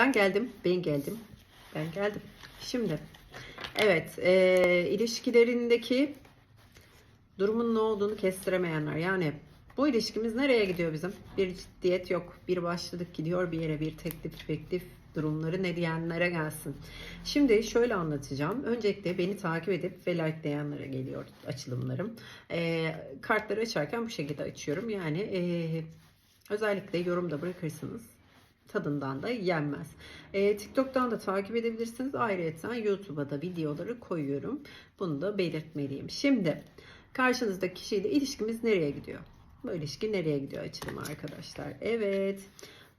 Ben geldim, ben geldim, ben geldim. Şimdi, evet, e, ilişkilerindeki durumun ne olduğunu kestiremeyenler. Yani bu ilişkimiz nereye gidiyor bizim? Bir ciddiyet yok. Bir başladık gidiyor bir yere bir teklif teklif durumları ne diyenlere gelsin. Şimdi şöyle anlatacağım. Öncelikle beni takip edip ve likelayanlara geliyor açılımlarım. Ee, kartları açarken bu şekilde açıyorum. Yani ee, özellikle yorumda bırakırsınız tadından da yenmez. Ee, TikTok'tan da takip edebilirsiniz. Ayrıca YouTube'a da videoları koyuyorum. Bunu da belirtmeliyim. Şimdi karşınızdaki kişiyle ilişkimiz nereye gidiyor? Bu ilişki nereye gidiyor açılım arkadaşlar? Evet.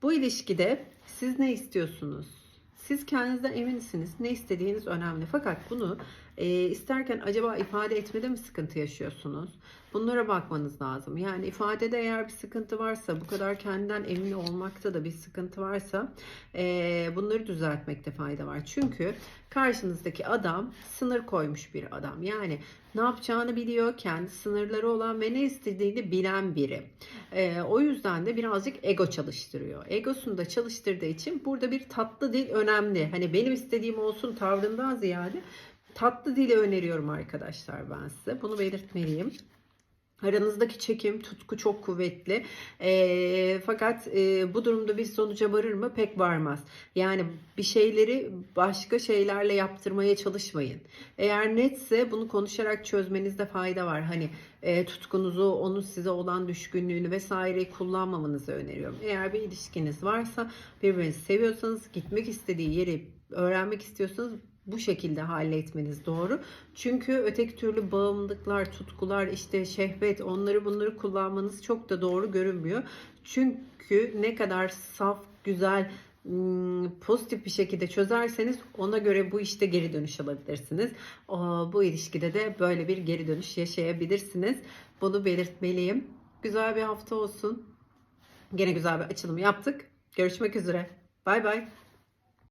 Bu ilişkide siz ne istiyorsunuz? Siz kendinizden eminsiniz. Ne istediğiniz önemli. Fakat bunu e, isterken acaba ifade etmede mi sıkıntı yaşıyorsunuz? Bunlara bakmanız lazım. Yani ifadede eğer bir sıkıntı varsa, bu kadar kendinden emin olmakta da bir sıkıntı varsa e, bunları düzeltmekte fayda var. Çünkü karşınızdaki adam sınır koymuş bir adam. Yani ne yapacağını biliyor, kendi sınırları olan ve ne istediğini bilen biri. E, o yüzden de birazcık ego çalıştırıyor. Egosunu da çalıştırdığı için burada bir tatlı dil önemli. Hani benim istediğim olsun tavrından ziyade tatlı dili öneriyorum arkadaşlar ben size. Bunu belirtmeliyim. Aranızdaki çekim, tutku çok kuvvetli. Ee, fakat e, bu durumda bir sonuca varır mı? Pek varmaz. Yani bir şeyleri başka şeylerle yaptırmaya çalışmayın. Eğer netse bunu konuşarak çözmenizde fayda var. Hani e, tutkunuzu, onun size olan düşkünlüğünü vesaireyi kullanmamanızı öneriyorum. Eğer bir ilişkiniz varsa, birbirinizi seviyorsanız, gitmek istediği yeri öğrenmek istiyorsanız bu şekilde halletmeniz doğru. Çünkü öteki türlü bağımlılıklar, tutkular, işte şehvet onları bunları kullanmanız çok da doğru görünmüyor. Çünkü ne kadar saf, güzel, ım, pozitif bir şekilde çözerseniz ona göre bu işte geri dönüş alabilirsiniz. Bu ilişkide de böyle bir geri dönüş yaşayabilirsiniz. Bunu belirtmeliyim. Güzel bir hafta olsun. Gene güzel bir açılım yaptık. Görüşmek üzere. Bay bay.